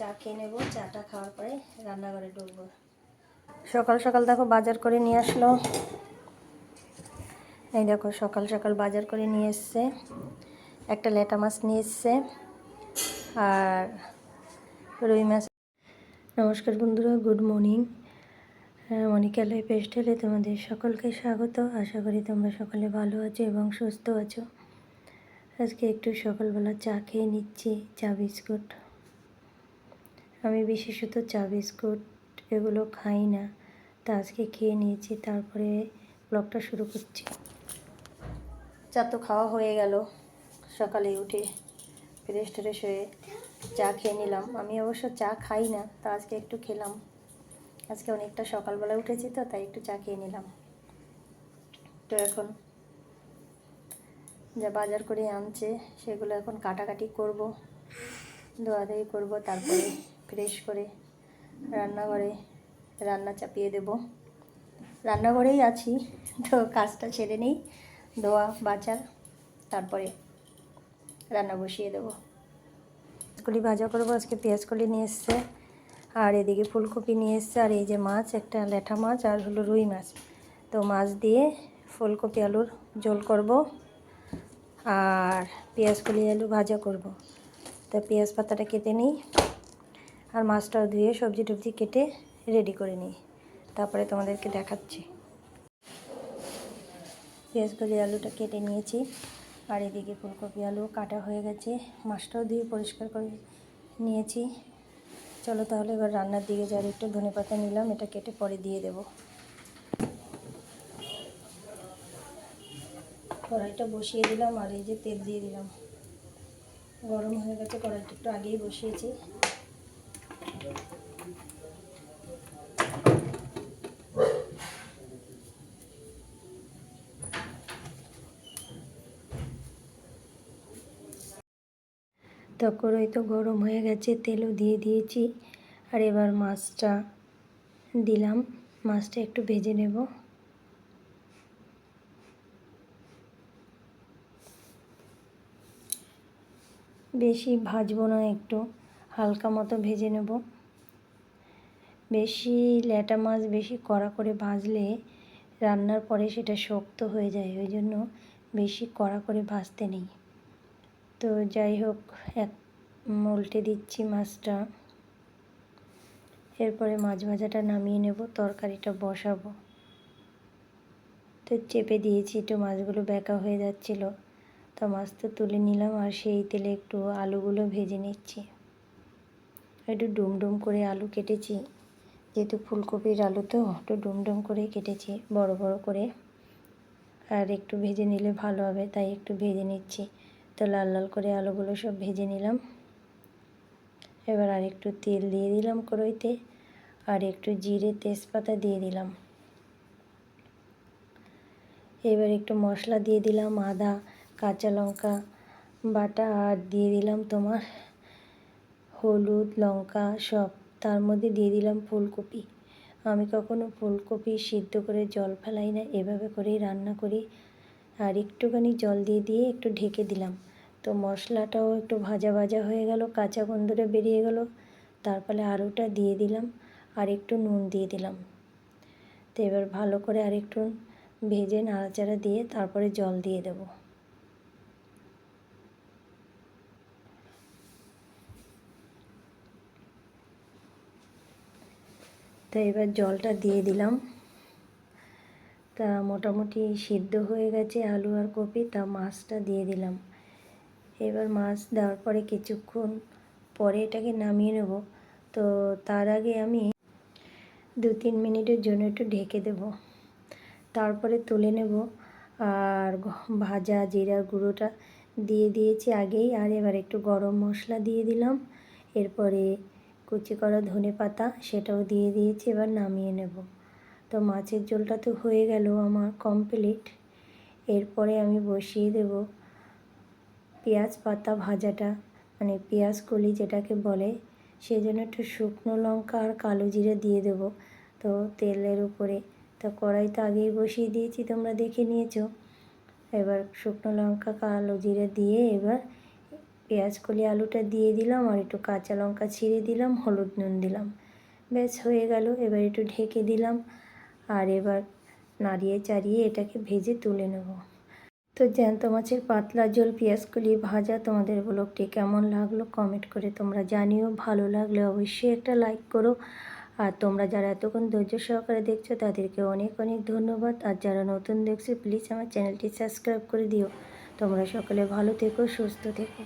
চা খেয়ে নেব। চাটা খাওয়ার পরে রান্নাঘরে ঢুকবো। সকাল সকাল দেখো বাজার করে নিয়ে আসলো। এই দেখো সকাল সকাল বাজার করে নিয়ে এসছে। একটা লেটা মাছ নিয়ে এসছে আর রুই মাছ। নমস্কার বন্ধুরা, গুড মর্নিং। মনিকা লাই পেস্টেলে তোমাদের সকলকে স্বাগত। আশা করি তোমরা সকলে ভালো আছো এবং সুস্থ আছো। আজকে একটু সকালবেলা চা খেয়ে নিচ্ছি, চা বিস্কুট। আমি বিশেষত চা বিস্কুট এগুলো খাই না। তা আজকে খেয়ে নিয়েছি, তারপরে ব্লগটা শুরু করছি। চা তো খাওয়া হয়ে গেল। সকালে উঠে ফ্রেশ ট্রেশ হয়ে চা খেয়ে নিলাম। আমি অবশ্য চা খাই না, তা আজকে একটু খেলাম। আজকে অনেকটা সকালবেলা উঠেছি তো, তাই একটু চা খেয়ে নিলাম। তো এখন যা বাজার করে আনছে, সেগুলো এখন কাটাকাটি করব। ধোয়াধুয়ি করব, তারপরে ফ্রেশ করে রান্নাঘরে রান্না চাপিয়ে দেব। রান্নাঘরেই আছি, তো কাজটা ছেড়ে নেই, ধোয়া, বাচার, তারপরে রান্না বসিয়ে দেবো। পেঁয়াজকলি ভাজা করব, আজকে পেঁয়াজকলি নিয়ে এসছে, আর এদিকে ফুলকপি নিয়ে এসছে, আর এই যে মাছ, একটা ল্যাঠা মাছ আর হলো রুই মাছ। তো মাছ দিয়ে ফুলকপি আলুর ঝোল করব, আর পেঁয়াজকলি আলু ভাজা করব। তো পেঁয়াজ পাতাটা কেটে নিই। আর মাছটাও ধুয়ে সবজি টবজি কেটে রেডি করে নিই। তারপরে তোমাদেরকে দেখাচ্ছি। পেঁয়াজকলি আলুটা কেটে নিয়েছি। আর এদিকে ফুলকপি, আলু কাটা হয়ে গেছে। মাছটাও দিয়ে পরিষ্কার করে নিয়েছি। চলো তাহলে এবার রান্নার দিকে যার একটু ধনে পাতা নিলাম, এটা কেটে পরে দিয়ে দেব। কড়াইটা বসিয়ে দিলাম আর এই যে তেল দিয়ে দিলাম। গরম হয়ে গেছে, কড়াইটা একটু আগেই বসিয়েছি। তো কড়াই তো গরম হয়ে গেছে, তেলও দিয়ে দিয়েছি। আর এবার মাছটা দিলাম। মাছটা একটু ভেজে নেব। বেশি ভাজবো না, একটু হালকা মতো ভেজে নেব। বেশি ল্যাটা মাছ বেশি কড়া করে ভাজলে রান্নার পরে সেটা শক্ত হয়ে যায়, ওই জন্য বেশি কড়া করে ভাজতে নেই। তো যাই হোক, এক উল্টে দিচ্ছি মাছটা। এরপরে মাছ ভাজাটা নামিয়ে নেব, তরকারিটা বসাবো। তো চেপে দিয়েছি একটু মাছগুলো বেঁকা হয়ে যাচ্ছিল। তো মাছ তো তুলে নিলাম, আর সেই তেলে একটু আলুগুলো ভেজে নিচ্ছি। একটু ডুম ডুম করে আলু কেটেছি। যেহেতু ফুলকপির আলু তো, একটু ডুম ডুম করে কেটেছি, বড় বড় করে। আর একটু ভেজে নিলে ভালো হবে, তাই একটু ভেজে নিচ্ছি। তো লাল লাল করে আলুগুলো সব ভেজে নিলাম। এবার আর একটু তেল দিয়ে দিলাম কড়াইতে, আর একটু জিরে তেজপাতা দিয়ে দিলাম। এবার একটু মশলা দিয়ে দিলাম, আদা, কাঁচা লঙ্কা বাটা, আর দিয়ে দিলাম তোমার হলুদ, লঙ্কা সব। তার মধ্যে দিয়ে দিলাম ফুলকপি। আমি কখনো ফুলকপি সিদ্ধ করে জল ফেলাই না, এভাবে করেই রান্না করি। আর একটুখানি জল দিয়ে দিয়ে একটু ঢেকে দিলাম। তো মশলাটাও একটু ভাজা ভাজা হয়ে গেল, কাঁচা গন্ধটা বেরিয়ে গেল। তারপরে আলুটা দিয়ে দিলাম, আর একটু নুন দিয়ে দিলাম। তো এবার ভালো করে আর একটু ভেজে নাড়াচাড়া দিয়ে তারপরে জল দিয়ে দেব। তো এবার জলটা দিয়ে দিলাম। তা মোটামুটি সিদ্ধ হয়ে গেছে আলু আর কপি, তা মাছটা দিয়ে দিলাম। এবার মাছ দেওয়ার পরে কিছুক্ষণ পরে এটাকে নামিয়ে নেব। তো তার আগে আমি দু তিন মিনিটের জন্য একটু ঢেকে দেব। তারপরে তুলে নেব আর ভাজা জিরার গুঁড়োটা দিয়ে দিয়েছি আগেই। আর এবার একটু গরম মশলা দিয়ে দিলাম। এরপরে কুচি করা ধনে পাতা সেটাও দিয়ে দিয়েছি, এবার নামিয়ে নেব। তো মাছের ঝোলটা তো হয়ে গেল আমার কমপ্লিট এরপরে আমি বসিয়ে দেব পেঁয়াজ পাতা ভাজাটা মানে পেঁয়াজ কলি যেটাকে বলে সেই জন্য একটু শুকনো লঙ্কা আর কালো জিরে দিয়ে দেব। তো তেলের উপরে, তো কড়াই তো আগেই বসিয়ে দিয়েছি, তোমরা দেখে নিয়েছো। এবার শুকনো লঙ্কা, কালো জিরে দিয়ে এবার পেঁয়াজ কলি, আলুটা দিয়ে দিলাম আর একটু কাঁচা লঙ্কা ছিঁড়ে দিলাম, হলুদ নুন দিলাম। ব্যাস, হয়ে গেল। এবার একটু ঢেকে দিলাম আর এবার নাড়িয়ে চাড়িয়ে এটাকে ভেজে তুলে নেব। তো জ্যান্ত মাছের পাতলা জল পেঁয়াজ কলি ভাজা তোমাদের ব্লগটি কেমন লাগল কমেন্ট করে তোমরা জানিও। ভালো লাগলে অবশ্যই একটা লাইক করো। আর তোমরা যারা এতক্ষণ ধৈর্য সহকারে দেখছ, তাদেরকে অনেক অনেক ধন্যবাদ। আর যারা নতুন দেখছ প্লিজ আমার চ্যানেলটি সাবস্ক্রাইব করে দিও। তোমরা সকলে ভালো থেকো, সুস্থ থেকো।